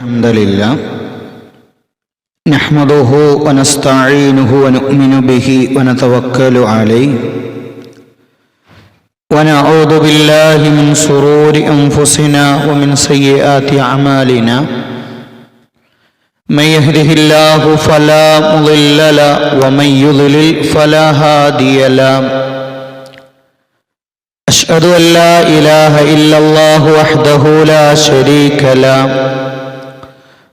الحمد لله نحمده ونستعينه ونؤمن به ونتوكل عليه ونعوذ بالله من شرور انفسنا ومن سيئات اعمالنا من يهده الله فلا مضل له ومن يضلل فلا هادي له اشهد ان لا اله الا الله وحده لا شريك له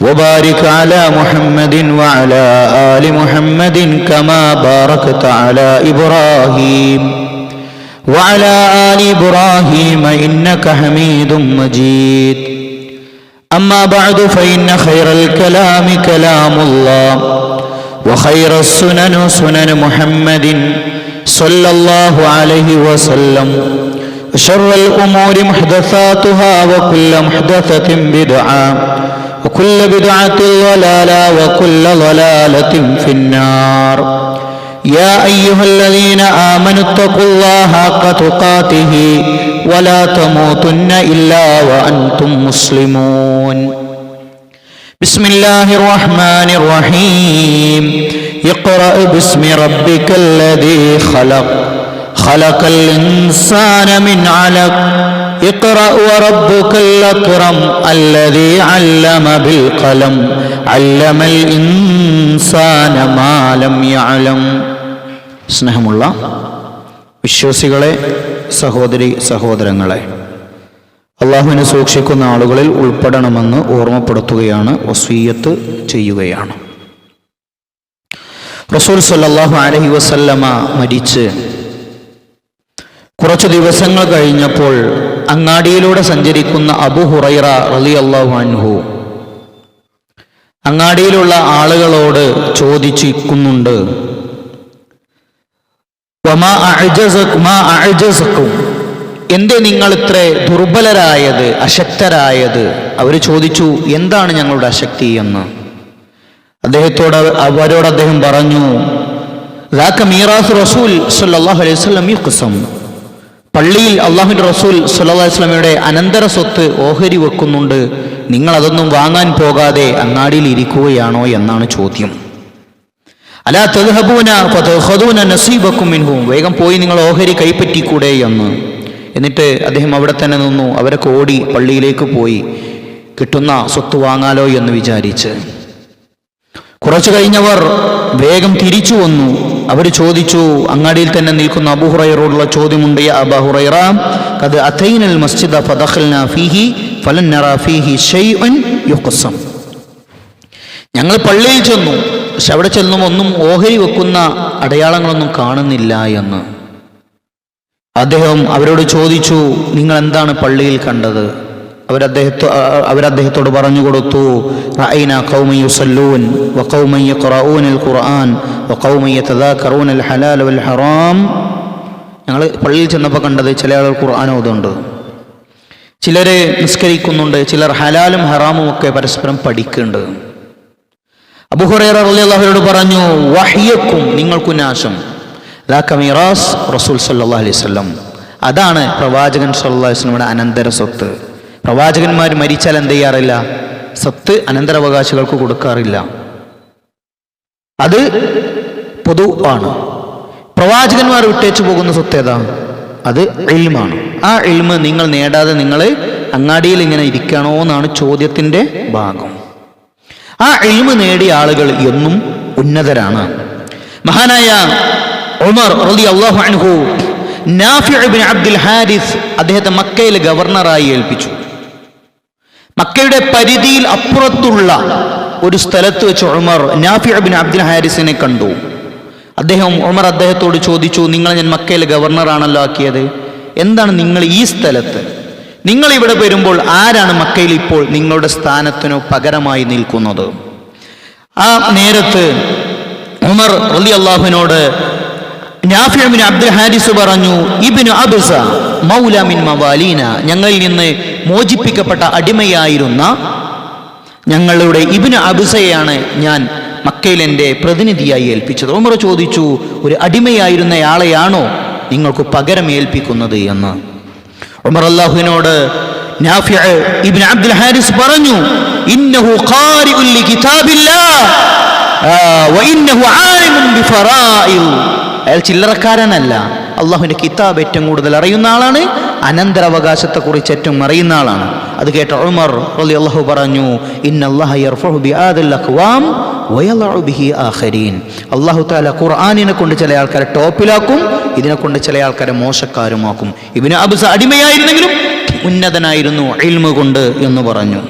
وبارك على محمد وعلى آل محمد كما باركت على إبراهيم وعلى آل إبراهيم إنك حميد مجيد. أما بعد فإن خير الكلام كلام الله وخير السنن سنن محمد صلى الله عليه وسلم. وشر الأمور محدثاتها وكل محدثة بدعة. وكل بدعة ضلالة وكل ضلالة في النار. يا أيها الذين آمنوا اتقوا الله حق تقاته ولا تموتن إلا وأنتم مسلمون. بسم الله الرحمن الرحيم. اقرأ باسم ربك الذي خلق. خلق الإنسان من علق. اقرأ وربك الأكرم الذي علم بالقلم علم الإنسان ما لم يعلم സ്നേഹമുള്ള വിശ്വാസികളെ സഹോദരി സഹോദരങ്ങളെ അള്ളാഹുവിനെ സൂക്ഷിക്കുന്ന ആളുകളിൽ ഉൾപ്പെടണമെന്ന് ഓർമ്മപ്പെടുത്തുകയാണ് വസീയത്ത് ചെയ്യുകയാണ് റസൂൽ സല്ലാഹു അലഹി വസല്ലമ മരിച്ച് കുറച്ചു ദിവസങ്ങൾ കഴിഞ്ഞപ്പോൾ അങ്ങാടിയിലൂടെ സഞ്ചരിക്കുന്ന അബു ഹുറൈറ റലി അള്ളാഹു അൻഹു. അങ്ങാടിയിലുള്ള ആളുകളോട് ചോദിച്ചിരിക്കുന്നുണ്ട് എന്ത് നിങ്ങൾ ഇത്ര ദുർബലരായത് അശക്തരായത്? അവർ ചോദിച്ചു എന്താണ് ഞങ്ങളുടെ അശക്തി എന്ന്? അദ്ദേഹത്തോട് അവരോട് അദ്ദേഹം പറഞ്ഞു മീറാസ് റസൂൽ അലൈഹി പള്ളിയിൽ അള്ളാഹുന്റെ റസൂൽ സല്ലാ വസ്ലമയുടെ അനന്തര സ്വത്ത് ഓഹരി വെക്കുന്നുണ്ട്. നിങ്ങൾ അതൊന്നും വാങ്ങാൻ പോകാതെ അങ്ങാടിയിൽ ഇരിക്കുകയാണോ എന്നാണ് ചോദ്യം. അലാ തെഹബൂന നസീബക്കും മിൻഹും. വേഗം പോയി നിങ്ങൾ ഓഹരി കൈപ്പറ്റിക്കൂടെ എന്ന്. എന്നിട്ട് അദ്ദേഹം അവിടെ തന്നെ നിന്നു. അവരൊക്കെ ഓടി പള്ളിയിലേക്ക് പോയി. കിട്ടുന്ന സ്വത്ത് വാങ്ങാലോ എന്ന് വിചാരിച്ച്. കുറച്ചു കഴിഞ്ഞവർ വേഗം തിരിച്ചു വന്നു. അവർ ചോദിച്ചു അങ്ങാടിയിൽ തന്നെ നിൽക്കുന്ന അബുഹുറൈറോടുള്ള ചോദ്യമുണ്ട് മസ്ജിദ ഫീഹി ഫലൻ ഞങ്ങൾ പള്ളിയിൽ ചെന്നു. പക്ഷെ അവിടെ ചെല്ലും ഒന്നും ഓഹരി വെക്കുന്ന അടയാളങ്ങളൊന്നും കാണുന്നില്ല എന്ന്. അദ്ദേഹം അവരോട് ചോദിച്ചു നിങ്ങൾ എന്താണ് പള്ളിയിൽ കണ്ടത്? അവരദ്ദേഹത്തോ അവരദ്ദേഹത്തോട് പറഞ്ഞു കൊടുത്തു. റഅയ്ന ഖൗമൻ യുസല്ലൂൻ വഖൗമൻ അൽ ഖുർആൻ വഖൗമൻ യതദാക്കറൂന അൽ ഹലാൽ വൽ ഹറാം. ഞങ്ങൾ പള്ളിയിൽ ചെന്നപ്പോൾ കണ്ടത് ചില ആളുകൾ ഖുർആൻ ഓതുണ്ട് ചിലരെ നിസ്കരിക്കുന്നുണ്ട് ചിലർ ഹലാലും ഹറാമും ഒക്കെ പരസ്പരം പഠിക്കുന്നുണ്ട്. അബുഹുറേറ റളിയല്ലാഹുവിനോട് പറഞ്ഞു വഹ്യക്കും നിങ്ങൾക്കു നാശം. റസൂൽ സല്ലാ വസല്ലം. അതാണ് പ്രവാചകൻ സല്ലല്ലാഹി അലൈഹി വസല്ലമയുടെ അനന്തര സ്വത്ത്. പ്രവാചകന്മാർ മരിച്ചാൽ എന്ത് ചെയ്യാറില്ല? സ്വത്ത് അനന്തരാവകാശികൾക്ക് കൊടുക്കാറില്ല. അത് പൊതു ആണ്. പ്രവാചകന്മാർ വിട്ടേച്ചു പോകുന്ന സ്വത്ത് ഏതാ? അത് എൽമാണ് ആ എൽമ് നിങ്ങൾ നേടാതെ നിങ്ങൾ അങ്ങാടിയിൽ ഇങ്ങനെ ഇരിക്കണോ എന്നാണ് ചോദ്യത്തിന്റെ ഭാഗം. ആ എൽമ് നേടിയ ആളുകൾ എന്നും ഉന്നതരാണ്. മഹാനായ ഉമർ അള്ളാഹു അബ്ദുൽ ഹാരിസ് അദ്ദേഹത്തെ മക്കയിൽ ഗവർണറായി ഏൽപ്പിച്ചു. മക്കയുടെ പരിധിയിൽ അപ്പുറത്തുള്ള ഒരു സ്ഥലത്ത് വെച്ച് ഉമർ നാഫിഅബിൻ അബ്ദുൽ ഹാരിസിനെ കണ്ടു. അദ്ദേഹം ഉമർ അദ്ദേഹത്തോട് ചോദിച്ചു നിങ്ങളെ ഞാൻ മക്കയിലെ ഗവർണറാണല്ലോ ആക്കിയത്? എന്താണ് നിങ്ങൾ ഈ സ്ഥലത്ത്? നിങ്ങൾ ഇവിടെ വരുമ്പോൾ ആരാണ് മക്കയിൽ ഇപ്പോൾ നിങ്ങളുടെ സ്ഥാനത്തിനു പകരമായി നിൽക്കുന്നത്? ആ നേരത്ത് ഉമർ റലി അള്ളാഹുവിനോട് അബ്ദുൽ ഹാരിസ് പറഞ്ഞു ഇബിൻ അബിസ മൗലാമിൻ മവാലീന. ഞങ്ങളിൽ നിന്ന് മോചിപ്പിക്കപ്പെട്ട അടിമയായിരുന്ന ഞങ്ങളുടെ ഇബിന് അബുസയാണ് ഞാൻ മക്കയിൽ എന്റെ പ്രതിനിധിയായി ഏൽപ്പിച്ചത്. ഉമർ ചോദിച്ചു ഒരു അടിമയായിരുന്നയാളെയാണോ നിങ്ങൾക്ക് പകരം ഏൽപ്പിക്കുന്നത് എന്ന്? ഉമർ അള്ളാഹുവിനോട് അബ്ദുൽ ഹാരിസ് പറഞ്ഞു ഇന്നഹു അയാൾ ചില്ലറക്കാരനല്ല. അള്ളാഹുവിന്റെ കിതാബ് ഏറ്റവും കൂടുതൽ അറിയുന്ന ആളാണ് അനന്തരാവകാശത്തെക്കുറിച്ച് ഏറ്റവും അറിയുന്ന ആളാണ്. അത് കേട്ട ഉമർ അള്ളാഹു പറഞ്ഞു ഇന്നല്ലാഹ യർഫഉ ബിആദിൽ അഖ്വാം വയളഉ ബിഹി ആഖരീൻ. അള്ളാഹു താല ഖുർആാനിനെ കൊണ്ട് ചില ആൾക്കാരെ ടോപ്പിലാക്കും ഇതിനെ കൊണ്ട് ചില ആൾക്കാരെ മോശക്കാരുമാക്കും. ഇബിന് അബ്സ അടിമയായിരുന്നെങ്കിലും ഉന്നതനായിരുന്നു ഇൽമ കൊണ്ട് എന്ന് പറഞ്ഞു.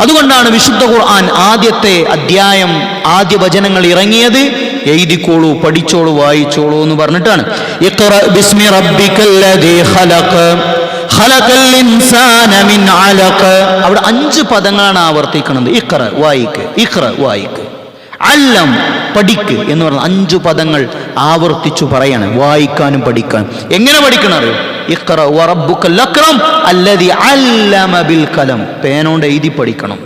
അതുകൊണ്ടാണ് വിശുദ്ധ ഖുർആൻ ആദ്യത്തെ അധ്യായം ആദ്യ വചനങ്ങൾ ഇറങ്ങിയത്. എഴുതിക്കോളൂ പഠിച്ചോളൂ വായിച്ചോളൂ എന്ന് പറഞ്ഞിട്ടാണ്. അവിടെ അഞ്ച് പദങ്ങളാണ് ആവർത്തിക്കുന്നത് ഇഖ്റ വായിക്ക്. ഇഖ്റ വായിക്ക്. അല്ലം പഠിക്ക് എന്ന് പറഞ്ഞ അഞ്ചു പദങ്ങൾ ആവർത്തിച്ചു പറയാണ്. വായിക്കാനും പഠിക്കാനും. എങ്ങനെ പഠിക്കണം അറിയോ? ഇഖ്റ വറബ്ബുക്കൽ അക്രം അല്ലദി അല്ലമ ബിൽ കലം. പേനോണ്ട് എഴുതി പഠിക്കണം.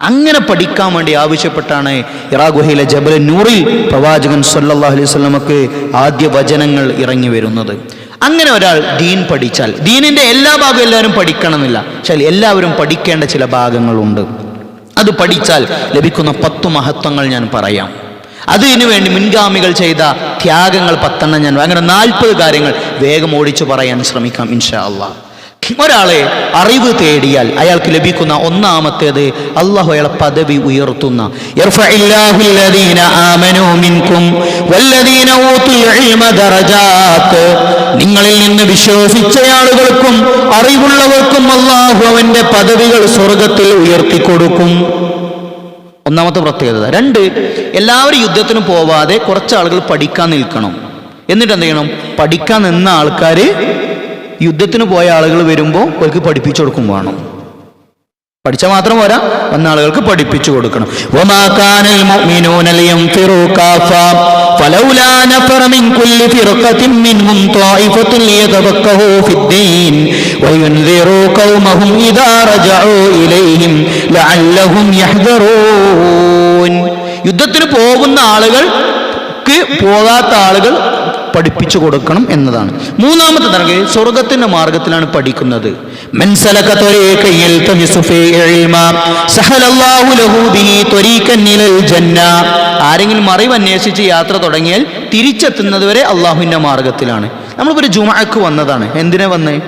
അങ്ങനെ പഠിക്കാൻ വേണ്ടി ആവശ്യപ്പെട്ടാണ് ഇറാ ജബൽ നൂറിൽ പ്രവാചകൻ സല്ലല്ലാഹു അലൈഹി വസല്ലമക്ക് ആദ്യ വചനങ്ങൾ ഇറങ്ങി വരുന്നത്. അങ്ങനെ ഒരാൾ ദീൻ പഠിച്ചാൽ ദീനിന്റെ എല്ലാ ഭാഗവും എല്ലാവരും പഠിക്കണമെന്നില്ല. പക്ഷേ എല്ലാവരും പഠിക്കേണ്ട ചില ഭാഗങ്ങളുണ്ട്. അത് പഠിച്ചാൽ ലഭിക്കുന്ന പത്തു മഹത്വങ്ങൾ ഞാൻ പറയാം. അതിനു വേണ്ടി മുൻഗാമികൾ ചെയ്ത ത്യാഗങ്ങൾ പത്തെണ്ണം ഞാൻ അങ്ങനെ നാൽപ്പത് കാര്യങ്ങൾ വേഗം ഓടിച്ചു പറയാൻ ശ്രമിക്കാം ഇൻഷാ അള്ളാഹ് ഒരാളെ അറിവ് തേടിയാൽ അയാൾക്ക് ലഭിക്കുന്ന ഒന്നാമത്തേത് അള്ളാഹു അയാളെ പദവി ഉയർത്തുന്ന. നിങ്ങളിൽ നിന്ന് വിശ്വസിച്ച ആളുകൾക്കും അറിവുള്ളവർക്കും അള്ളാഹു അവന്റെ പദവികൾ സ്വർഗത്തിൽ ഉയർത്തിക്കൊടുക്കും ഒന്നാമത്തെ പ്രത്യേകത. രണ്ട് എല്ലാവരും യുദ്ധത്തിന് പോവാതെ കുറച്ച് ആളുകൾ പഠിക്കാൻ നിൽക്കണം. എന്നിട്ട് എന്ത് ചെയ്യണം? പഠിക്കാൻ നിന്ന ആൾക്കാർ യുദ്ധത്തിന് പോയ ആളുകൾ വരുമ്പോൾ അവർക്ക് പഠിപ്പിച്ചു കൊടുക്കും വേണം. പഠിച്ച മാത്രം പോരാ വന്ന ആളുകൾക്ക് പഠിപ്പിച്ചു കൊടുക്കണം. യുദ്ധത്തിന് പോകുന്ന ആളുകൾക്ക് പോകാത്ത ആളുകൾ പഠിപ്പിച്ചു കൊടുക്കണം എന്നതാണ്. മൂന്നാമത്തെ തരകെ സ്വർഗത്തിന്റെ മാർഗത്തിലാണ് പഠിക്കുന്നത്. ആരെങ്കിലും അറിവ് അന്വേഷിച്ച് യാത്ര തുടങ്ങിയാൽ തിരിച്ചെത്തുന്നതുവരെ അള്ളാഹുവിന്റെ മാർഗത്തിലാണ് നമ്മളിപ്പോ ഒരു ജുമാക്ക് വന്നതാണ്. എന്തിനാ വന്നേ?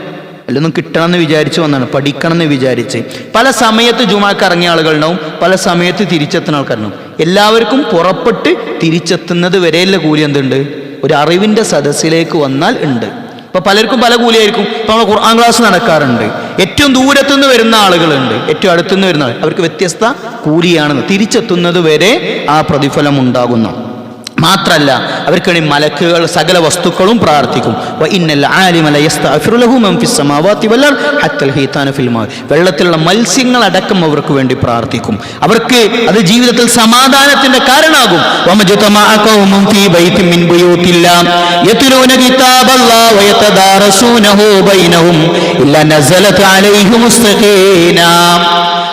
അല്ലൊന്നും കിട്ടണമെന്ന് വിചാരിച്ച് വന്നാണ് പഠിക്കണം എന്ന് വിചാരിച്ച്. പല സമയത്ത് ജുമാക്ക് ഇറങ്ങിയ ആളുകളുണ്ടാവും. പല സമയത്ത് തിരിച്ചെത്തുന്ന ആൾക്കാരുണ്ടാവും. എല്ലാവർക്കും പുറപ്പെട്ട് തിരിച്ചെത്തുന്നത് വരെയല്ല കൂലി എന്തുണ്ട്? ഒരു അറിവിന്റെ സദസ്സിലേക്ക് വന്നാൽ ഉണ്ട്. ഇപ്പം പലർക്കും പല കൂലിയായിരിക്കും. ഇപ്പം നമ്മൾ ഖുർആൻ ക്ലാസ് നടക്കാറുണ്ട്. ഏറ്റവും ദൂരത്തുനിന്ന് വരുന്ന ആളുകളുണ്ട്. ഏറ്റവും അടുത്തുനിന്ന് വരുന്ന അവർക്ക് വ്യത്യസ്ത കൂലിയാണെന്ന് തിരിച്ചെത്തുന്നത് വരെ ആ പ്രതിഫലം ഉണ്ടാകുന്നു മാത്രല്ല അവർക്ക് വേണ്ടി മലക്കുകൾ സകല വസ്തുക്കളും പ്രാർത്ഥിക്കും. വെള്ളത്തിലുള്ള മത്സ്യങ്ങൾ മത്സ്യങ്ങളടക്കം അവർക്ക് വേണ്ടി പ്രാർത്ഥിക്കും. അവർക്ക് അത് ജീവിതത്തിൽ സമാധാനത്തിന്റെ കാരണമാകും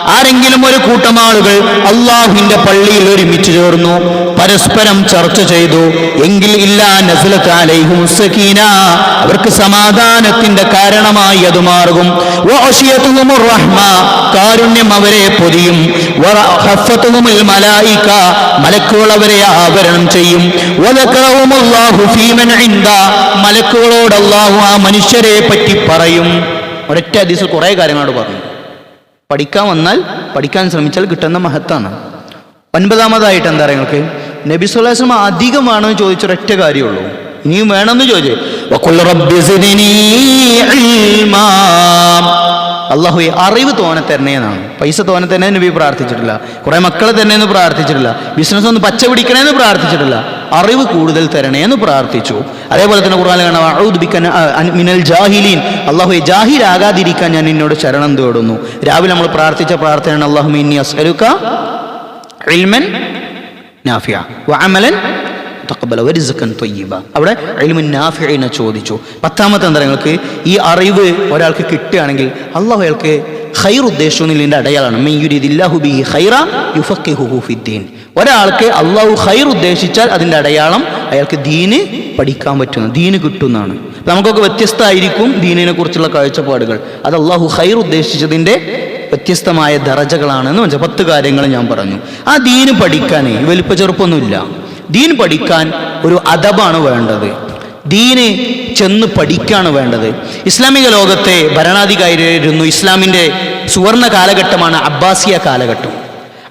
ആരെങ്കിലും ഒരു കൂട്ടം ആളുകൾ അള്ളാഹുവിന്റെ പള്ളിയിൽ ഒരുമിച്ച് ചേർന്നു പരസ്പരം ചർച്ച ചെയ്തു എങ്കിൽ ഇല്ലാ നസ്ലത്ത് അലൈഹിം സക്കീന അവർക്ക് സമാധാനത്തിന്റെ കാരണമായി അത് മാറും. കാരുണ്യം അവരെ പൊതിയും. മലായിക മലക്കുകൾ അവരെ ആവരണം ചെയ്യും. മലക്കുകളോട് അള്ളാഹു ആ മനുഷ്യരെ പറ്റി പറയും. ഒരൊറ്റ ദിവസം കുറെ കാര്യങ്ങളോട് പറഞ്ഞു. പഠിക്കാൻ വന്നാൽ പഠിക്കാൻ ശ്രമിച്ചാൽ കിട്ടുന്ന മഹത്താണ്. ഒൻപതാമതായിട്ട് എന്താ പറയുക നിങ്ങൾക്ക്? നബി സുല്ലാസ്ലം അധികം വേണമെന്ന് ചോദിച്ചൊരൊറ്റ കാര്യമുള്ളൂ. ഇനിയും വേണമെന്ന് ചോദിച്ചേ. അള്ളാഹു അറിവ് തോനെ തരണേ എന്നാണ്. പൈസ തോനെ തന്നെ നബി പ്രാർത്ഥിച്ചിട്ടില്ല. കുറെ മക്കളെ തന്നെ എന്ന് പ്രാർത്ഥിച്ചിട്ടില്ല. ബിസിനസ് ഒന്ന് പച്ച പിടിക്കണേന്ന് പ്രാർത്ഥിച്ചിട്ടില്ല. അറിവ് കൂടുതൽ തരണേ എന്ന് പ്രാർത്ഥിച്ചു. അതേപോലെ തന്നെ ഖുർആനിൽ കാണാം "അഊദു ബിക ന- അൻ- മിനൽ ജാഹിലീൻ. അള്ളാഹു ജാഹിലാകാതിരിക്കാൻ ഞാൻ നിന്നോട് ശരണം തേടുന്നു. രാവിലെ നമ്മൾ പ്രാർത്ഥിച്ച പ്രാർത്ഥനയാണ് അള്ളാഹു ഇനി അസ്അലുക ഇൽമൻ നാഫിയ വഅമലൻ അവിടെ ചോദിച്ചു. പത്താമത്തെ എന്താ ഈ അറിവ് ഒരാൾക്ക് കിട്ടുകയാണെങ്കിൽ അള്ളാഹു അയാൾക്ക് ഖൈർ ഉദ്ദേശിക്കുന്നതിന്റെ അടയാളാണ് ഒരാൾക്ക് അള്ളാഹു ഖൈർ ഉദ്ദേശിച്ചാൽ അതിന്റെ അടയാളം അയാൾക്ക് ദീന് പഠിക്കാൻ പറ്റുന്നു ദീന് കിട്ടുന്നതാണ്. നമുക്കൊക്കെ വ്യത്യസ്തമായിരിക്കും ദീനിനെ കുറിച്ചുള്ള കാഴ്ചപ്പാടുകൾ. അത് അള്ളാഹു ഖൈർ ഉദ്ദേശിച്ചതിന്റെ വ്യത്യസ്തമായ ദറജകളാണെന്ന് വെച്ചാൽ പത്ത് കാര്യങ്ങൾ ഞാൻ പറഞ്ഞു. ആ ദീന് പഠിക്കാൻ വലിപ്പ ചെറുപ്പമൊന്നുമില്ല ദീൻ പഠിക്കാൻ ഒരു അദബാണ് വേണ്ടത്. ദീന് ചെന്ന് പഠിക്കാണ് വേണ്ടത്. ഇസ്ലാമിക ലോകത്തെ ഭരണാധികാരിയായിരുന്നു ഇസ്ലാമിന്റെ സുവർണ കാലഘട്ടമാണ് അബ്ബാസിയ കാലഘട്ടം.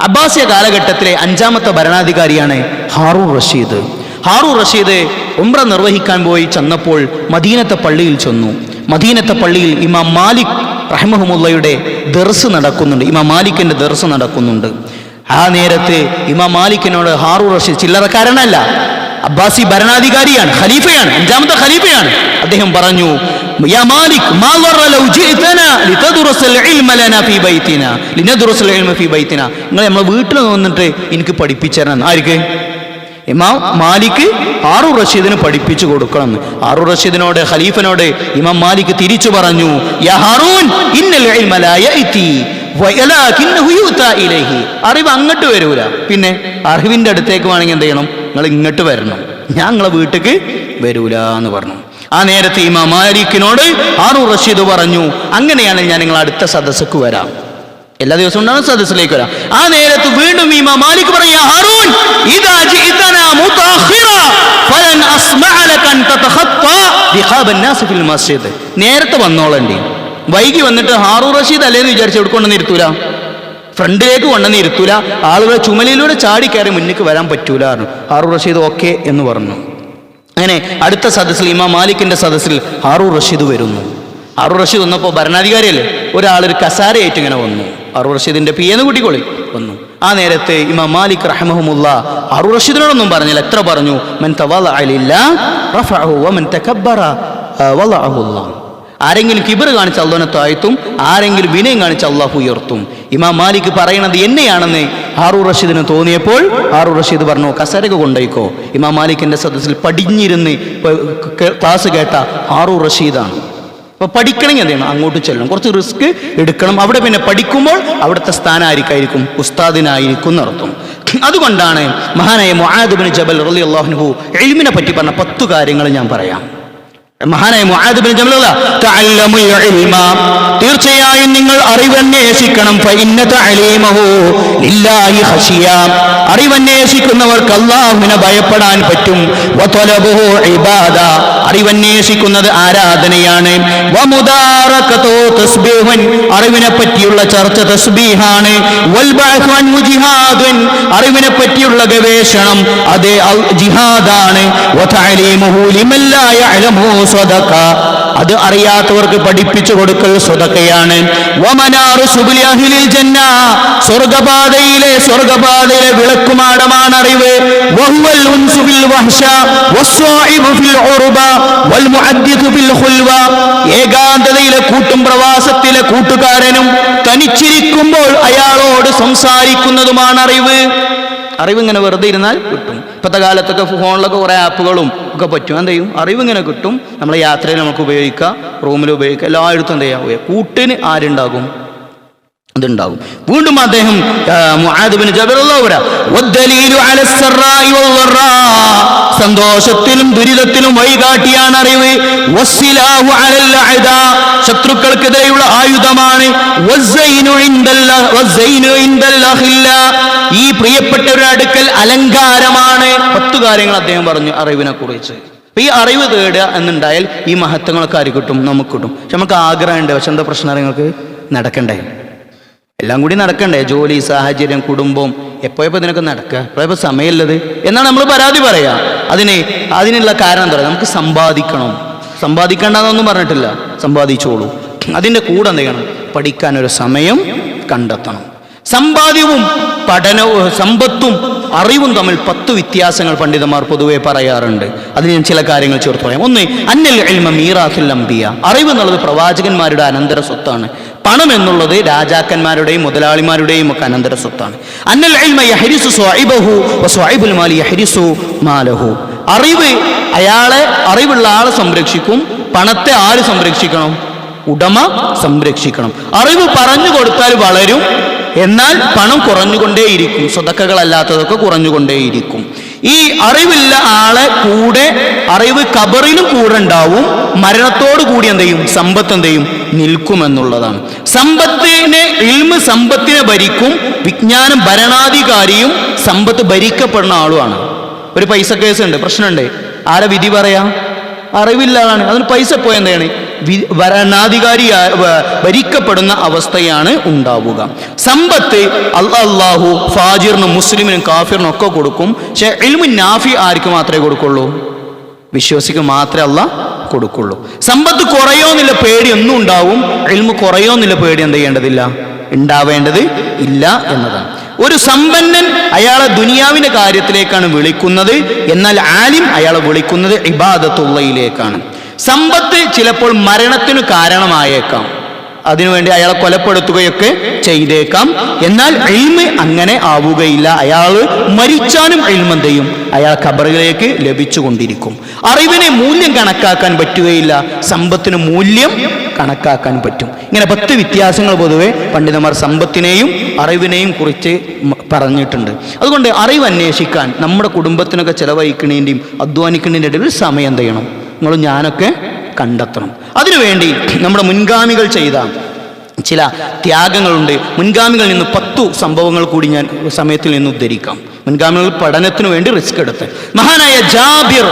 അബ്ബാസിയ കാലഘട്ടത്തിലെ അഞ്ചാമത്തെ ഭരണാധികാരിയാണ് ഹാറൂർ റഷീദ്. ഹാറൂർ റഷീദ് ഉംറ നിർവഹിക്കാൻ പോയി ചെന്നപ്പോൾ മദീനത്തെ പള്ളിയിൽ ചെന്നു. മദീനത്തെ പള്ളിയിൽ ഇമാം മാലിക് റഹ്മഹമുള്ളയുടെ ദർസ് നടക്കുന്നുണ്ട്. ഇമാം മാലിക്കിന്റെ ദർസ് നടക്കുന്നുണ്ട്. ആ നേരത്ത് ഇമാം മാലിക്കിനോട് ഹാറൂർ റഷീദ് ചില്ലറക്കാരനല്ല അബ്ബാസി ഭരണാധികാരിയാണ് ഖലീഫയാണ് അഞ്ചാമത്തെ ഖലീഫയാണ് അദ്ദേഹം പറഞ്ഞു യാ മാലിക് മാ ضر لو جئتنا لتدرس العلم لنا في بيتنا لندرس العلم في بيتنا നിങ്ങൾ നമ്മളെ വീട്ടിൽ വന്നിട്ട് എനിക്ക് പഠിപ്പിച്ചു തരണം ആർക്ക് ഇമാം മാലിക് ആറു റഷീദിന് പഠിപ്പിച്ചു കൊടുക്കണം എന്ന്. ആറു റഷീദിനോട് ഖലീഫിനോട് ഇമാം മാലിക് തിരിച്ചു പറഞ്ഞു യാ ഹാറൂൻ ഇന്നൽ ഇൽമ ഇലൈഹി. അറിവ് അങ്ങോട്ട് വരൂല. പിന്നെ അറിവിന്റെ അടുത്തേക്ക് വേണമെങ്കിൽ എന്ത് ചെയ്യണം? നിങ്ങൾ ഇങ്ങോട്ട് വരണം. ഞാൻ നിങ്ങളെ വീട്ടിലേക്ക് വരൂല എന്ന് പറഞ്ഞു. ആ നേരത്തെ ഈ മാലിക്കിനോട് ആറു റഷീദ് പറഞ്ഞു അങ്ങനെയാണ് ഞാൻ നിങ്ങൾ അടുത്ത സദസ്സക്ക് വരാം. എല്ലാ ദിവസവും ഉണ്ടാകും സദസ്സിലേക്ക് വരാം. ആ നേരത്ത് വീണ്ടും ഈ മാലിക് പറയുക നേരത്തെ വന്നോളണ്ടേ. വൈകി വന്നിട്ട് ഹാറു റഷീദ് അല്ലേന്ന് വിചാരിച്ച് എവിടെ കൊണ്ടുവന്ന് ഇരുത്തൂല? ഫ്രണ്ടിലേക്ക് കൊണ്ടുവന്ന് ഇരുത്തൂല. ആളുകളെ ചുമലിലൂടെ ചാടി കയറി മുന്നിലേക്ക് വരാൻ പറ്റൂല പറഞ്ഞു. ഹാറൂൻ റഷീദ് ഓക്കെ എന്ന് പറഞ്ഞു. അങ്ങനെ അടുത്ത സദസ്സിൽ ഇമാം മാലിക്കിന്റെ സദസ്സിൽ ഹാറൂർ റഷീദ് വരുന്നു. ഹാറൂർ റഷീദ് വന്നപ്പോൾ ഭരണാധികാരിയല്ലേ? ഒരാളൊരു കസാരയായിട്ട് ഇങ്ങനെ വന്നു. ഹാറൂർ റഷീദിന്റെ പിയെന്ന് കൂട്ടിക്കൊളി വന്നു. ആ നേരത്തെ ഇമാം മാലിക് റഹ്മഹുമുള്ള ഹാറു റഷീദിനോടൊന്നും പറഞ്ഞില്ല. എത്ര പറഞ്ഞു? മൻ തവാല അലില്ല റഫഅഹു മൻ തകബ്ബറ അല്ലാഹ്. ആരെങ്കിലും കിബർ കാണിച്ച അള്ളാഹിനെ താഴ്ത്തും ആരെങ്കിലും വിനയം കാണിച്ച അള്ളാഹു ഉയർത്തും. ഇമാം മാലിക് പറയണത് എന്നെയാണെന്ന് ഹാറു റഷീദിന് തോന്നിയപ്പോൾ ഹാറു റഷീദ് പറഞ്ഞു കസരക കൊണ്ടേക്കോ ഇമാം മാലിക്കിന്റെ സദസ്സിൽ പടിഞ്ഞിരുന്ന് ക്ലാസ് കേട്ട ഹാറു റഷീദാണ്. അപ്പോൾ പഠിക്കണമെങ്കിൽ അതാണ് അങ്ങോട്ട് ചെല്ലണം. കുറച്ച് റിസ്ക് എടുക്കണം. അവിടെ പിന്നെ പഠിക്കുമ്പോൾ അവിടുത്തെ സ്ഥാനായിരിക്കായിരിക്കും ഉസ്താദിനായിരിക്കും നടത്തും അതുകൊണ്ടാണ് മഹാനായ മൊഹാദുബിൻ ജബൽ റലി അള്ളാഹുനുഹു എഴുമിനെ പറ്റി പറഞ്ഞ പത്തു കാര്യങ്ങൾ ഞാൻ പറയാം. മഹാനായ മുഹാദിബിൻ തീർച്ചയായും നിങ്ങൾ അറിവന്വേഷിക്കണം അറിവന്വേഷിക്കുന്നവർക്ക് അള്ളാഹുവിനെ ഭയപ്പെടാൻ പറ്റും. അറിവന്വേഷിക്കുന്നത് ആരാധനയാണ്? അറിവിനെ പറ്റിയുള്ള ചർച്ച തസ്ബീഹാണ്. അറിവിനെ പറ്റിയുള്ള ഗവേഷണം അതെ ജിഹാദാണ്. അത് അറിയാത്തവർക്ക് പഠിപ്പിച്ചു കൊടുക്കൽ സ്വതക്കയാണ്. സ്വർഗപാതയിലെ സ്വർഗപാതയിലെ വിളക്കുമാടമാണ് അറിവ്. ഏകാന്തതയിലെ കൂട്ടും പ്രവാസത്തിലെ കൂട്ടുകാരനും തനിച്ചിരിക്കുമ്പോൾ അയാളോട് സംസാരിക്കുന്നതുമാണ് അറിവ്. അറിവ് ഇങ്ങനെ വെറുതെ ഇരുന്നാൽ കിട്ടും. ഇപ്പോഴത്തെ കാലത്തൊക്കെ ഫോണിലൊക്കെ കുറേ ആപ്പുകളും ഒക്കെ പറ്റും. എന്ത് ചെയ്യും? അറിവിങ്ങനെ കിട്ടും. നമ്മളെ യാത്രയിൽ നമുക്ക് ഉപയോഗിക്കാം റൂമിൽ ഉപയോഗിക്കാം എല്ലായിടത്തും എന്ത് ചെയ്യാം. കൂട്ടിന് ആരുണ്ടാകും? അതുണ്ടാകും വീണ്ടും അദ്ദേഹം സന്തോഷത്തിലും ദുരിതത്തിലും വഴികാട്ടിയാണ് അറിവ്. ശത്രുക്കൾക്കെതിരെയുള്ള ആയുധമാണ്. ഈ പ്രിയപ്പെട്ടവരുടെ അടുക്കൽ അലങ്കാരമാണ്. പത്തു കാര്യങ്ങൾ അദ്ദേഹം പറഞ്ഞു അറിവിനെ കുറിച്ച് ഈ അറിവ് തേടുക എന്നുണ്ടായാൽ ഈ മഹത്വങ്ങളൊക്കെ ആര് കിട്ടും? നമുക്ക് കിട്ടും. പക്ഷെ നമുക്ക് ആഗ്രഹമുണ്ട്. പക്ഷെ എന്താ പ്രശ്നങ്ങൾക്ക് നടക്കണ്ടേ. എല്ലാം കൂടി നടക്കണ്ടേ? ജോലി സാഹചര്യം കുടുംബം. എപ്പോഴപ്പോൾ ഇതിനൊക്കെ നടക്കുക എപ്പോഴപ്പോൾ സമയമുള്ളത്? എന്നാണ് നമ്മൾ പരാതി പറയാ. അതിന് അതിനുള്ള കാരണം എന്താ പറയുക നമുക്ക് സമ്പാദിക്കണം. സമ്പാദിക്കേണ്ടെന്നൊന്നും പറഞ്ഞിട്ടില്ല. സമ്പാദിച്ചോളൂ. അതിന്റെ കൂടെ എന്ത് ചെയ്യണം? പഠിക്കാനൊരു സമയം കണ്ടെത്തണം. സമ്പാദ്യവും പഠനവും സമ്പത്തും അറിവും തമ്മിൽ പത്ത് വ്യത്യാസങ്ങൾ പണ്ഡിതന്മാർ പൊതുവെ പറയാറുണ്ട്. അതിന് ഞാൻ ചില കാര്യങ്ങൾ ചേർത്ത് പറയാം. ഒന്ന് അന്നൽ എൽമ മീറാഖിൽ അംബിയ. അറിവ് എന്നുള്ളത് പ്രവാചകന്മാരുടെ അനന്തര സ്വത്താണ്. പണം എന്നുള്ളത് രാജാക്കന്മാരുടെയും മുതലാളിമാരുടെയും ഒക്കെ അനന്തര സ്വത്താണ്. അറിവ് അയാളെ അറിവുള്ള ആളെ സംരക്ഷിക്കും പണത്തെ ആര് സംരക്ഷിക്കണം? ഉടമ സംരക്ഷിക്കണം. അറിവ് പറഞ്ഞു കൊടുത്താൽ വളരും എന്നാൽ പണം കുറഞ്ഞുകൊണ്ടേയിരിക്കും. സ്വതക്കകളല്ലാത്തതൊക്കെ കുറഞ്ഞുകൊണ്ടേയിരിക്കും. ഈ അറിവില്ല ആളെ കൂടെ അറിവ് കബറിലും കൂടെ ഉണ്ടാവും മരണത്തോടു കൂടി എന്ത് ചെയ്യും സമ്പത്ത് എന്ത് ചെയ്യും നിൽക്കുമെന്നുള്ളതാണ്. സമ്പത്തിനെ ഇൽമ് സമ്പത്തിനെ ഭരിക്കും വിജ്ഞാനം ഭരണാധികാരിയും സമ്പത്ത് ഭരിക്കപ്പെടുന്ന ആളുമാണ്. ഒരു പൈസ കേസ് ഉണ്ട് പ്രശ്നമുണ്ട്. ആരെ വിധി പറയാ? അറിവില്ലാതാണ്. അതിന് പൈസ പോയെന്താണ് ഭരണാധികാരി ഭരിക്കപ്പെടുന്ന അവസ്ഥയാണ് ഉണ്ടാവുക. സമ്പത്ത് അള്ളാഹു ഫാജിറിനും മുസ്ലിമിനും കാഫിറിനും ഒക്കെ കൊടുക്കും. പക്ഷെ എൽമു നാഫി ആർക്ക് മാത്രമേ കൊടുക്കുള്ളൂ? വിശ്വസിക്ക് മാത്രമേ അല്ല കൊടുക്കുള്ളൂ. സമ്പത്ത് കുറയോ എന്നുള്ള പേടി ഒന്നും ഉണ്ടാവും. ഇൽമു കുറയോ എന്നുള്ള പേടി എന്ത് ചെയ്യേണ്ടതില്ല? ഉണ്ടാവേണ്ടത് ഇല്ല എന്നതാണ്. ഒരു സമ്പന്നൻ അയാളെ ദുനിയാവിന്റെ കാര്യത്തിലേക്കാണ് വിളിക്കുന്നത്. എന്നാൽ ആലിം അയാളെ വിളിക്കുന്നത് ഇബാദത്തുള്ളയിലേക്കാണ്. സമ്പത്ത് ചിലപ്പോൾ മരണത്തിന് കാരണമായേക്കാം. അതിനുവേണ്ടി അയാളെ കൊലപ്പെടുത്തുകയൊക്കെ ചെയ്തേക്കാം. എന്നാൽ എൽമ് അങ്ങനെ ആവുകയില്ല. അയാൾ മരിച്ചാലും എൽമെന്ത് ചെയ്യും? അയാൾ ഖബറിലേക്ക് ലഭിച്ചുകൊണ്ടിരിക്കും. അറിവിനെ മൂല്യം കണക്കാക്കാൻ പറ്റുകയില്ല. സമ്പത്തിന് മൂല്യം കണക്കാക്കാൻ പറ്റും. ഇങ്ങനെ പത്ത് വ്യത്യാസങ്ങൾ പൊതുവെ പണ്ഡിതന്മാർ സമ്പത്തിനെയും അറിവിനെയും കുറിച്ച് പറഞ്ഞിട്ടുണ്ട്. അതുകൊണ്ട് അറിവ് അന്വേഷിക്കാൻ നമ്മുടെ കുടുംബത്തിനൊക്കെ ചെലവഴിക്കണേന്റെയും അധ്വാനിക്കുന്നതിന്റെ ഇടയിൽ സമയം ചെയ്യണം? നിങ്ങളും ഞാനൊക്കെ കണ്ടെത്തണം. അതിനുവേണ്ടി നമ്മുടെ മുൻഗാമികൾ ചെയ്ത ചില ത്യാഗങ്ങളുണ്ട്. മുൻഗാമികളിൽ നിന്ന് പത്തു സംഭവങ്ങൾ കൂടി ഞാൻ സമയത്തിൽ നിന്ന് ഉദ്ധരിക്കാം. മുൻഗാമികൾ പഠനത്തിന് വേണ്ടി റിസ്ക് എടുത്ത്. മഹാനായ ജാബിർ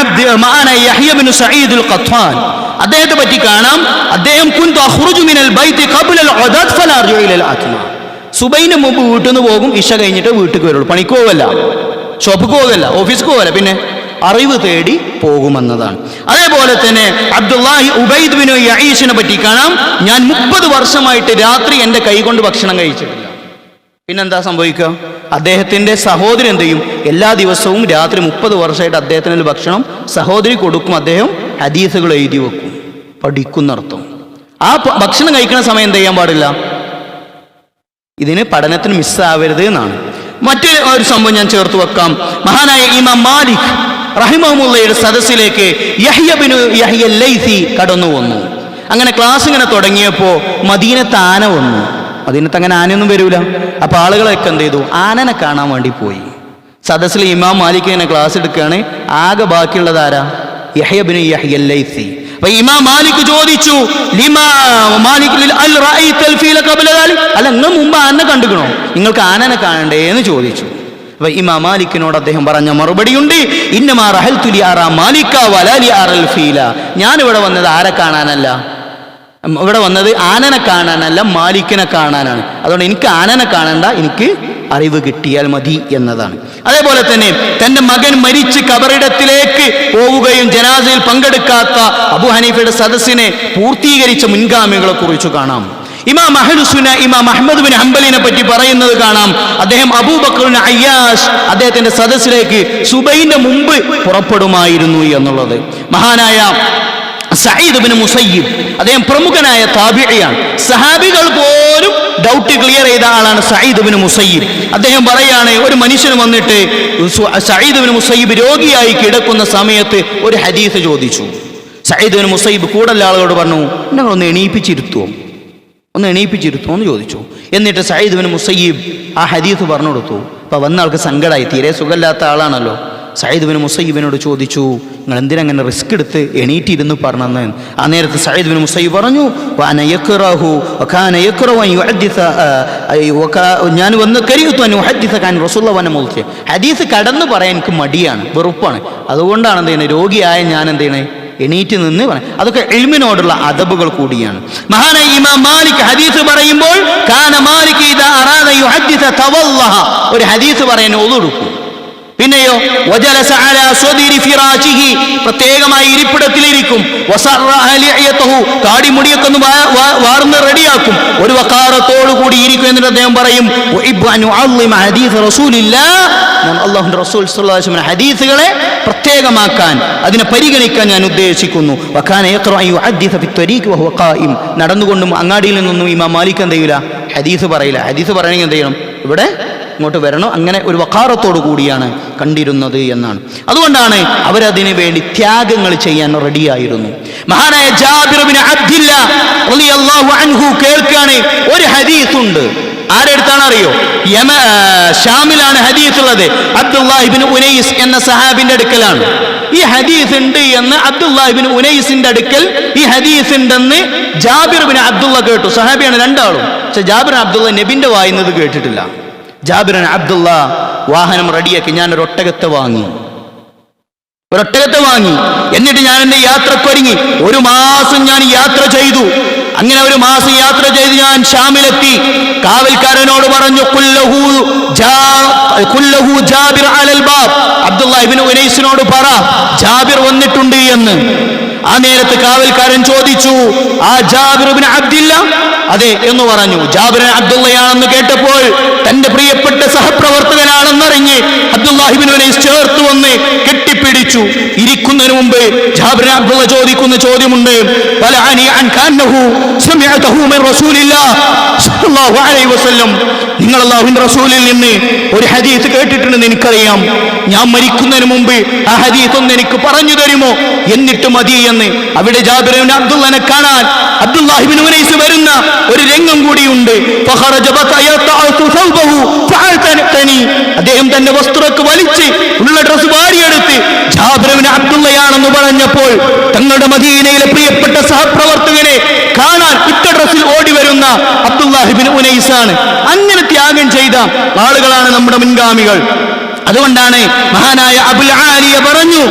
അബ്ദ് മഹാനായ യഹ്യ ഇബ്നു സഈദുൽ ഖത്വാൻ അദ്ദേഹത്തെ പറ്റി കാണാം. അദ്ദേഹം മിനൽ സുബൈന് മുമ്പ് വീട്ടിൽ നിന്ന് പോകും ഇഷ കഴിഞ്ഞിട്ട് വീട്ടിൽ വരുള്ളൂ. പണിക്ക് പോകല്ല ഷോപ്പിക്ക് പോകല്ല ഓഫീസിക്ക് പോകല്ല പിന്നെ? അറിവ് തേടി പോകുമെന്നതാണ്. അതേപോലെ തന്നെ അബ്ദുല്ലാഹി ഉബൈദ് ബിനു യഈഷിനെ പറ്റി കാണാം. ഞാൻ മുപ്പത് വർഷമായിട്ട് രാത്രി എന്റെ കൈകൊണ്ട് ഭക്ഷണം കഴിച്ചിട്ടില്ല. പിന്നെന്താ സംഭവിക്കുക? അദ്ദേഹത്തിന്റെ സഹോദരി എന്ത് ചെയ്യും? എല്ലാ ദിവസവും രാത്രി മുപ്പത് വർഷമായിട്ട് അദ്ദേഹത്തിന് ഭക്ഷണം സഹോദരി കൊടുക്കും. അദ്ദേഹം ഹദീസുകൾ എഴുതി വെക്കും. പഠിക്കുന്നർത്ഥം ആ ഭക്ഷണം കഴിക്കുന്ന സമയം എന്ത് ചെയ്യാൻ പാടില്ല? ഇതിന് പഠനത്തിന് മിസ്സാവരുത് എന്നാണ്. മറ്റൊരു ഒരു സംഭവം ഞാൻ ചേർത്ത് വെക്കാം. മഹാനായ ഇമാം മാലിക് റഹിമഹുല്ലയുടെ സദസ്സിലേക്ക് യഹ്യബിനു യഹ്യ ലൈസി കടന്നു വന്നു. അങ്ങനെ ക്ലാസ് ഇങ്ങനെ തുടങ്ങിയപ്പോൾ മദീനത്ത് ആന വന്നു. മദീനത്ത് അങ്ങനെ ആനയൊന്നും വരൂല. അപ്പൊ ആളുകളൊക്കെ എന്ത് ചെയ്തു? ആനനെ കാണാൻ വേണ്ടി പോയി. സദസ്സിൽ ഇമാം മാലിക് ഇങ്ങനെ ക്ലാസ് എടുക്കുകയാണ്. ആകെ ബാക്കിയുള്ളത് ആരാ? Yahya bin Yahya Laithi. അപ്പൊ ഇമാം മാലിക് ചോദിച്ചു അല്ല നിങ്ങൾ മുമ്പ് ആനനെ കണ്ടുക്കണോ? നിങ്ങൾക്ക് ആനനെ കാണണ്ടേ എന്ന് ചോദിച്ചു. അപ്പൊ ഇമാം മാലിക്കിനോട് അദ്ദേഹം പറഞ്ഞ മറുപടിയുണ്ട്. ഇന്നമാ റഹൽതു ലി അറാ മാലിക വലാ ലി ഫീല. ഞാൻ ഇവിടെ വന്നത് ആരെ കാണാനല്ല? ഇവിടെ വന്നത് ആനനെ കാണാനല്ല മാലിക്കിനെ കാണാനാണ്. അതുകൊണ്ട് എനിക്ക് ആനനെ കാണണ്ട എനിക്ക് അറിവ് കിട്ടിയാൽ മതി എന്നതാണ്. അതേപോലെ തന്നെ തന്റെ മകൻ മരിച്ച് കബറിടത്തിലേക്ക് പോവുകയും ജനാസയിൽ പങ്കെടുക്കാത്ത അബു ഹനീഫയുടെ സദസ്സിനെ പൂർത്തീകരിച്ച മുൻഗാമികളെ കുറിച്ച് കാണാം. ഇമാം അഹലുസുന ഇമാം അഹമ്മദ് ബിൻ ഹംബലിനെ പറ്റി പറയുന്നത് കാണാം. അദ്ദേഹം അബൂബക്കറിന് അയ്യാസ് അദ്ദേഹത്തിന്റെ സദസ്സിലേക്ക് സുബൈന്റെ മുമ്പ് പുറപ്പെടുമായിരുന്നു എന്നുള്ളത്. മഹാനായ സയ്യിദ് ബിൻ മുസയ്യിബ് അദ്ദേഹം പ്രമുഖനായ താബിഴയാണ് സഹാബികൾ പോലും ഡൗട്ട് ക്ലിയർ ചെയ്ത ആളാണ് സയ്യിദ് ബിൻ മുസയ്യിബ്. അദ്ദേഹം പറയാണ് ഒരു മനുഷ്യൻ വന്നിട്ട് സയ്യിദ് ബിൻ മുസയ്യിബ് രോഗിയായി കിടക്കുന്ന സമയത്ത് ഒരു ഹദീസ് ചോദിച്ചു. സയ്യിദ് ബിൻ മുസയ്യിബ് കൂടുതൽ ആളുകളോട് പറഞ്ഞു എന്നെ എണീപ്പിച്ചിരുത്തുമോ ഒന്ന് എണീപ്പിച്ചിരുത്തു എന്ന് ചോദിച്ചു. എന്നിട്ട് സയ്യിദ് ബിൻ മുസയ്യീബ് ആ ഹദീസ് പറഞ്ഞു കൊടുത്തു അപ്പോൾ വന്ന ആൾക്ക് സങ്കടമായി തീരെ സുഖമില്ലാത്ത ആളാണല്ലോ. സയ്യിദ് ബിൻ മുസയ്യിബിനോട് ചോദിച്ചു നിങ്ങൾ എന്തിനങ്ങനെ റിസ്ക് എടുത്ത് എണീറ്റിരുന്ന് പറഞ്ഞെന്ന്? ആ നേരത്ത് സയ്യിദ് ബിൻ മുസയ്യിബ് പറഞ്ഞു "വഅന യക്റഹു വകാന യക്റഹു അൻ യുഹദ്ദിസ, ആ, ഐ, ഞാൻ വന്ന് ഹദീസ് കടന്നു പറയാൻ എനിക്ക് മടിയാണ് വെറുപ്പാണ്. അതുകൊണ്ടാണ് എന്ത് ചെയ്യണേ രോഗിയായ ഞാൻ എന്ത് ചെയ്യണേ എണീറ്റ് നിന്ന് പറയും അതൊക്കെ എൽമിനോടുള്ള അദബുകൾ കൂടിയാണ്. മഹാനായ ഇമാം മാലിക് ഹദീസ് പറയുമ്പോൾ കാന മാലിക് ഒരു ഹദീസ് പറയാൻ ഒതുടുക്കും. പിന്നെയോ പ്രത്യേകമായി ഇരിപ്പിടത്തിലിരിക്കും. കാടിമുടിയൊക്കെ ഒന്ന് വാർന്ന് റെഡിയാക്കും. ഒരു വക്കാറത്തോടു കൂടി ഇരിക്കും എന്നിട്ട് അദ്ദേഹം പറയും റസൂൽ ഹദീസുകളെ പ്രത്യേകമാക്കാൻ അതിനെ പരിഗണിക്കാൻ ഞാൻ ഉദ്ദേശിക്കുന്നു. നടന്നുകൊണ്ടും അങ്ങാടിയിൽ നിന്നൊന്നും ഇമാം മാലിക് എന്ത് ചെയ്യൂല? ഹദീസ് പറയില്ല. ഹദീസ് പറയണമെങ്കിൽ എന്ത് ചെയ്യണം? ഇവിടെ ഇങ്ങോട്ട് വരണം? അങ്ങനെ ഒരു വക്കാറത്തോടു കൂടിയാണ് കണ്ടിരുന്നത് എന്നാണ്. അതുകൊണ്ടാണ് അവരതിനു വേണ്ടി ത്യാഗങ്ങൾ ചെയ്യാൻ റെഡിയായിരുന്നു. മഹാനായ ജാബിർ അൻഹു കേൾക്കാണ് ഒരു ഹദീസ് ഉണ്ട് ആരെടുത്താണ് അറിയോ യമ ഷാമിലാണ് ഹദീസ് ഉള്ളത് അബ്ദുല്ലാഹിബിൻ ഉനൈസ് എന്ന സഹാബിന്റെ അടുക്കലാണ്. ഈ ഹദീസ് ഉണ്ട് എന്ന് അബ്ദുല്ലാഹിബിൻ ഉനൈസിന്റെ അടുക്കൽ ഈ ഹദീസ് ഉണ്ടെന്ന് ജാബിർ ബിൻ അബ്ദുള്ള കേട്ടു. സഹാബിയാണ് രണ്ടാളും. പക്ഷെ ജാബിർ അബ്ദുള്ള നബിന്റെ വായുന്നത് കേട്ടിട്ടില്ല. ജാബിറൻ അബ്ദുള്ള വാഹനം റെഡിയാക്കി ഞാൻ ഒരു ഒട്ടകത്തെ വാങ്ങി. ഒരൊട്ടകത്തെ വാങ്ങി. എന്നിട്ട് ഞാൻ എന്റെ യാത്രക്കൊരുങ്ങി. ഒരു മാസം ഞാൻ യാത്ര ചെയ്തു. അങ്ങനെ ഒരു മാസം യാത്ര ചെയ്ത് ഞാൻ ഷാമിലെത്തി. കാവൽക്കാരനോട് പറഞ്ഞു ജാബിർ അലൽ ബാബ്. ഉനൈസിനോട് പറ ജാബിർ വന്നിട്ടുണ്ട് എന്ന്. ആ നേരത്ത് കാവൽക്കാരൻ ചോദിച്ചു ആ ജാബിർ അബ്ദില്ല അതെ എന്ന് പറഞ്ഞു. ജാബിർ അബ്ദുള്ളയാണെന്ന് കേട്ടപ്പോൾ തന്റെ പ്രിയപ്പെട്ട സഹപ്രവർത്തകനാണെന്നറിഞ്ഞ് അബ്ദുല്ലാഹിബിൻ ചേർത്ത് വന്ന് കെട്ടിപ്പിടിച്ചു. മുമ്പ് ജാബിർ അബ്ദുള്ള ചോദിക്കുന്ന ചോദ്യമുണ്ട്. നിങ്ങൾ അല്ലാഹുവിന്റെ റസൂലിൽ നിന്ന് ഒരു ഹദീസ് കേട്ടിട്ടുണ്ടെന്ന് എനിക്കറിയാം. ഞാൻ മരിക്കുന്നതിന് മുമ്പ് ആ ഹദീസ് ഒന്ന് എനിക്ക് പറഞ്ഞു തരുമോ? എന്നിട്ട് മതി എന്ന്. അവിടെ ജാബിറിന് അബ്ദുള്ളനെ കാണാൻ അബ്ദുല്ലാഹിബിൻ ഉനൈസ് വരുന്ന ഒരു രംഗം കൂടിയുണ്ട്. അദ്ദേഹം തന്റെ വസ്ത്രമൊക്കെ വലിച്ച് ഉള്ള ഡ്രസ് വാരിയെടുത്ത് ജാബിറിന് അബ്ദുള്ളയാണെന്ന് പറഞ്ഞപ്പോൾ തങ്ങളുടെ മദീനയിലെ പ്രിയപ്പെട്ട സഹപ്രവർത്തകനെ കാണാൻ ഇത്ത ഡ്രസ്സിൽ ഓടി വരുന്ന അബ്ദുല്ലാഹിബിൻ ഉനൈസാണ്. അങ്ങനെ ത്യാഗം ചെയ്ത ആളുകളാണ് നമ്മുടെ മുൻഗാമികൾ. അതുകൊണ്ടാണ് മഹാനായ അബുൽ ആലിയ പറഞ്ഞു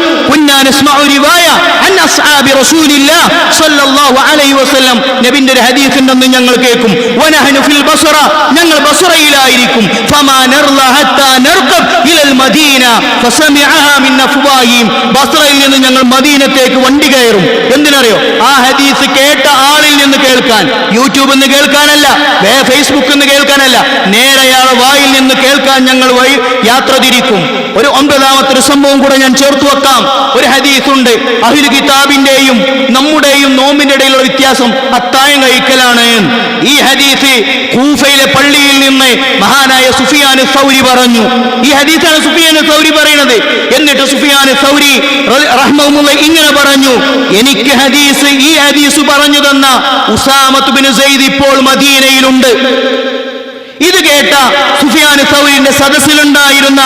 നബിന്റെ ഒരു ഹദീസ് ഉണ്ടെന്ന് ഞങ്ങൾ കേൾക്കും. ഞങ്ങൾ ബസറയിലായിരിക്കും. ബസറയിൽ നിന്ന് ഞങ്ങൾ മദീനത്തേക്ക് വണ്ടി കയറും. എന്തിനറിയോ? ആ ഹദീസ് കേൾക്കാൻ യൂട്യൂബിൽ നിന്ന് കേൾക്കാനല്ല വേ ഫേസ്ബുക്കിൽ നിന്ന് കേൾക്കാനല്ല നേരെയാളെ വായിൽ നിന്ന് കേൾക്കാൻ ഞങ്ങൾ വഴി യാത്ര തിരിക്കും. ഒരു ഒമ്പതാമത്തെ ഒരു സംഭവം കൂടെ ഞാൻ ചേർത്ത് വെക്കാം. ഒരു ഹദീസുണ്ട് അഹിൽ കിതാബിന്റെയും നമ്മുടെയും നോമ്പിന്റെ ഇടയിലുള്ള വ്യത്യാസം അത്തായം കഴിക്കലാണ്. ഈ ഹദീസ് കൂഫയിലെ പള്ളിയിൽ നിന്ന് മഹാനായ സുഫിയാൻ സൗരി പറഞ്ഞു. ഈ ഹദീസാണ് സുഫിയാൻ സൗരി പറയുന്നത്. എന്നിട്ട് സുഫിയാൻ സൗരി റഹ്മുള്ള ഇങ്ങനെ പറഞ്ഞു എനിക്ക് ഹദീസ് ഈ ഹദീസ് പറഞ്ഞു തന്ന ഉസാമത്ത് സെയ്ദ് ഇപ്പോൾ മദീനയിലുണ്ട്. ഇത് കേട്ട സുഫിയാൻ സൗരിന്റെ സദസ്സിലുണ്ടായിരുന്ന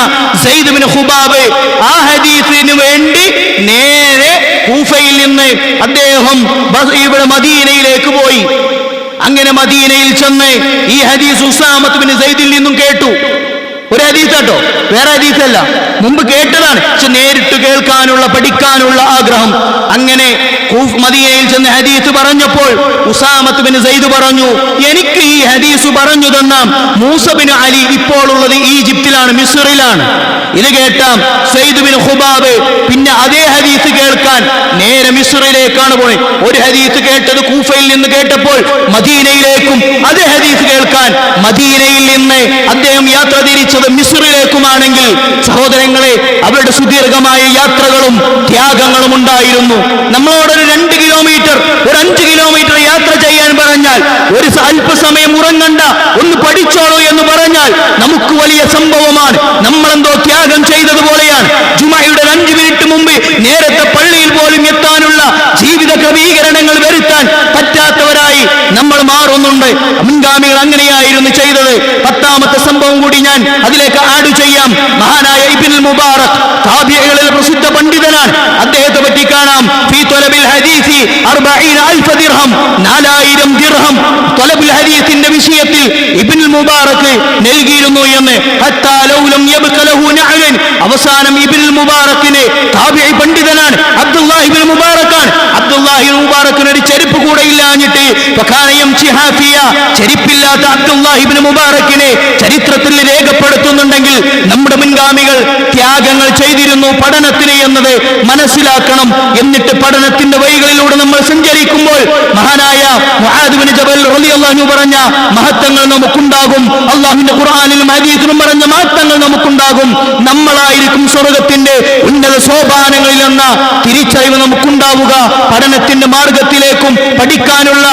ഹുബാബ് ആ ഹദീസിന് വേണ്ടി നേരെ കൂഫയിൽ നിന്ന് അദ്ദേഹം ഇവിടെ മദീനയിലേക്ക് പോയി. അങ്ങനെ മദീനയിൽ ചെന്ന് ഈ ഹദീസ് ഉസാമത്ത് ബിൻ സെയ്ദിൽ നിന്നും കേട്ടു. ഒരു ഹദീസ് കേട്ടോ. വേറെ ഹദീസല്ല മുമ്പ് കേട്ടതാണ്. പക്ഷെ നേരിട്ട് കേൾക്കാനുള്ള പഠിക്കാനുള്ള ആഗ്രഹം. അങ്ങനെ മദിയയിൽ ചെന്ന് ഹദീസ് പറഞ്ഞപ്പോൾ ഉസാമത്ത് ബിൻ സെയ്ദ് പറഞ്ഞു എനിക്ക് ഈ ഹദീസ് പറഞ്ഞു തന്ന മൂസ ബിൻ അലി ഇപ്പോൾ ഉള്ളത് ഈജിപ്തിലാണ് മിസ്റിലാണ് ഇത് കേട്ടാം സെയ്ദ് ബിൻ ഹുബാബ് പിന്നെ അതേ ഹദീസ് കേൾക്കാൻ നേരെ മിസ്റിലേക്കാണ് പോയി ഒരു ഹദീസ് കേട്ടത് കൂഫയിൽ നിന്ന് കേട്ടപ്പോൾ മദീനയിലേക്കും അതേ ഹദീസ് കേൾക്കാൻ മദീനയിൽ നിന്ന് അദ്ദേഹം യാത്ര തിരിച്ചത് മിസ്റിലേക്കുമാണെങ്കിൽ സഹോദരങ്ങളെ അവരുടെ സുദീർഘമായ യാത്രകളും ത്യാഗങ്ങളും ഉണ്ടായിരുന്നു. നമ്മളോടൊരു രണ്ട് കിലോമീറ്റർ ഒരു അഞ്ച് കിലോമീറ്റർ യാത്ര ചെയ്യാൻ പറഞ്ഞാൽ ഒരു അല്പസമയം ഉറങ്ങണ്ട ഒന്ന് പഠിച്ചോളൂ എന്ന് പറഞ്ഞാൽ നമുക്ക് വലിയ സംഭവമാണ്. നമ്മളെന്തോ ത്യാഗം ചെയ്തതുപോലെയാണ് ജുമയുടെ അഞ്ച് മിനിറ്റ് മുമ്പ് നേരത്തെ പള്ളിയിൽ പോലും എത്താനുള്ള ജീവിത ക്രമീകരണങ്ങൾ മുൻഗാമികൾ അങ്ങനെയായിരുന്നു ചെയ്തത്. പത്താമത്തെ സംഭവം കൂടി ഞാൻ അതിലേക്ക് ആഡ് ചെയ്യാം. മഹാനായ ഇബിൻ മുബാറക് താബിയകളിൽ പ്രസിദ്ധ പണ്ഡിതനാണ്. അദ്ദേഹത്തെ പറ്റി കാണാം. നാലായിരം ദിർഹം. തൊലബുൽ ഹദീസിന്റെ വിഷയത്തിൽ ഇബിൻ മുബാറക് നൽകിയിരുന്നു എന്ന്. അവസാനം ഇബിൻ മുബാറക്കിനെ താബിഈ പണ്ഡിതനാണ് അബ്ദുല്ലാഹി മുബാറക് അബ്ദുല്ലാഹി ചെരുപ്പ് കൂടെ ഇല്ലാഞ്ഞിട്ട്. ചെരുപ്പില്ലാത്ത അബ്ദുല്ലാഹിബിന് മുബാറക്കിനെ ചരിത്രത്തിൽ രേഖപ്പെടുത്തുന്നുണ്ടെങ്കിൽ നമ്മുടെ മുൻഗാമികൾ ത്യാഗങ്ങൾ ചെയ്തിരുന്നു പഠനത്തിന് എന്നത് മനസ്സിലാക്കണം. എന്നിട്ട് പഠനത്തിന്റെ വഴികളിലൂടെ നമ്മൾ സഞ്ചരിക്കുമ്പോൾ മഹാനായ മുആദ് ജബൽ പറഞ്ഞ മഹത്വങ്ങൾ നമുക്കുണ്ടാകും. അള്ളാഹുവിന്റെ ഖുർആാനിലും ഹദീസിലും പറഞ്ഞ മഹത്വങ്ങൾ നമുക്കുണ്ടാകും. നമ്മളായിരിക്കും സ്വർഗത്തിന്റെ ഉന്നത സോപാനങ്ങളിൽ എന്ന തിരിച്ചറിവ് നമുക്കുണ്ടാവുക. പഠനത്തിന്റെ മാർഗത്തിലേക്കും പഠിക്കാനുള്ള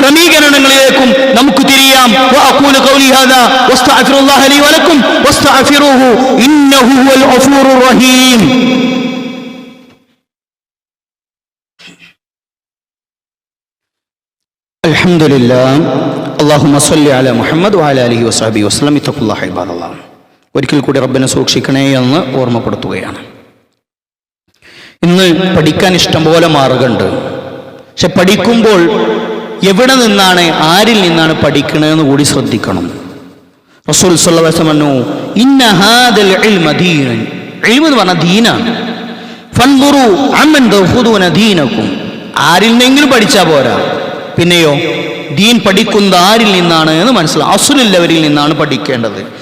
ക്രമീകരണങ്ങളിലേക്കും നമുക്ക് തിരിയാം وأقول قولي هذا واستغفر الله لي ولكم واستغفروه إنه هو الغفور الرحيم الحمد لله اللهم صل على محمد وعلى آله وصحبه وسلم اتقوا الله عباد الله ഒരിക്കൽ കൂടി റബ്ബിനെ സൂക്ഷിക്കണേ എന്ന് ഓർമ്മപ്പെടുത്തുകയാണ് ഇന്ന് പഠിക്കാൻ ഇഷ്ടംപോലെ മാർഗമുണ്ട് പക്ഷെ പഠിക്കുമ്പോൾ എവിടെ നിന്നാണ് ആരിൽ നിന്നാണ് പഠിക്കണതെന്ന് കൂടി ശ്രദ്ധിക്കണം. റസൂൽ സല്ലല്ലാഹു ഇന്ന എന്ന് ദീനാണ്. ആരിൽ നിന്നെങ്കിലും പഠിച്ചാ പോരാ. പിന്നെയോ ദീൻ പഠിക്കുന്നത് ആരിൽ നിന്നാണ് എന്ന് മനസ്സിലാവും അസുലുള്ളവരിൽ നിന്നാണ് പഠിക്കേണ്ടത്.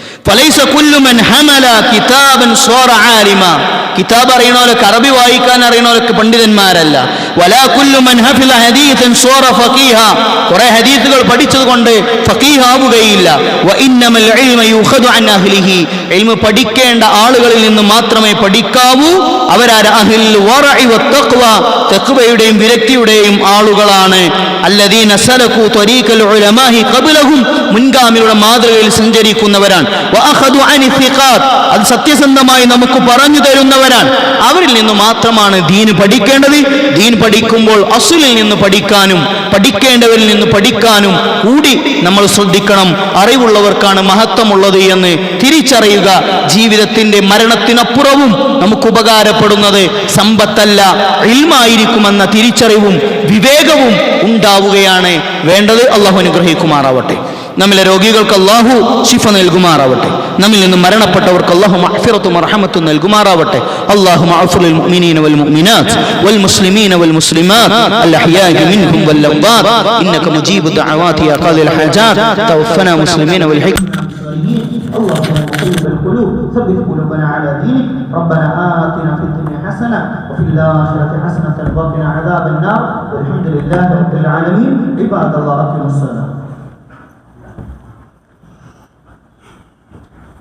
കിതാബ് അറിയണോലൊക്കെ അറബി വായിക്കാൻ അറിയണോലൊക്കെ പണ്ഡിതന്മാരല്ല. കുറെ ഹദീത്തുകൾ പഠിച്ചത് കൊണ്ട് ഇൽമ പഠിക്കേണ്ട ആളുകളിൽ നിന്ന് മാത്രമേ പഠിക്കാവൂ. അവരാര അഹിൽ തഖ്വയുടെയും വിരക്തിയുടെയും ആളുകളാണ്. അല്ലദീന സലഖു ത്വരീഖൽ ഉലമാഹി ഖബ്ലഹും മുൻഗാമികളുടെ മാതൃകയിൽ സഞ്ചരിക്കുന്നവരാണ്. വഅഖദു അനി സിഖാത്ത് അത് സത്യസന്ധമായി നമുക്ക് പറഞ്ഞു തരുന്നവരാണ്. അവരിൽ നിന്ന് മാത്രമാണ് ദീൻ പഠിക്കേണ്ടത്. ദീൻ പഠിക്കുമ്പോൾ അസുലിൽ നിന്ന് പഠിക്കാനും പഠിക്കേണ്ടവരിൽ നിന്ന് പഠിക്കാനും കൂടി നമ്മൾ ശ്രദ്ധിക്കണം. അറിവുള്ളവർക്കാണ് മഹത്വമുള്ളത് എന്ന് തിരിച്ചറിയുക. ജീവിതത്തിന്റെ മരണത്തിനപ്പുറവും നമുക്ക് ഉപകാരപ്പെടുന്നത് സമ്പത്തല്ല ഇൽമായിരിക്കുമെന്ന തിരിച്ചറിവും വിവേകവും ഉണ്ടാവുകയാണ്. വേണ്ടത് അള്ളാഹു അനുഗ്രഹിക്കുമാറാവട്ടെ. നമ്മിലെ രോഗികൾക്ക് അള്ളാഹു ശിഫ നൽകുമാറാവട്ടെ. നമ്മിൽ നിന്ന് മരണപ്പെട്ടവർക്ക് അള്ളാഹു മഹഫിറത്തും അർഹമത്തും നൽകുമാറാവട്ടെ. അള്ളാഹു മുഅ്മിനീന വൽ മുഅ്മിനാത്ത് വൽ മുസ്ലിമീന വൽ മുസ്ലിമാത്ത് അൽ മിൻഹും വൽ ഇന്നക മുജീബു യാ മുസ്ലിമീന വൽ اللهم مقلب القلوب. ثبت قلوبنا على دينك. ربنا آتنا في الدنيا حسنة وفي الآخرة حسنة وقنا عذاب النار. والحمد لله رب العالمين. عباد الله أقيموا الصلاة.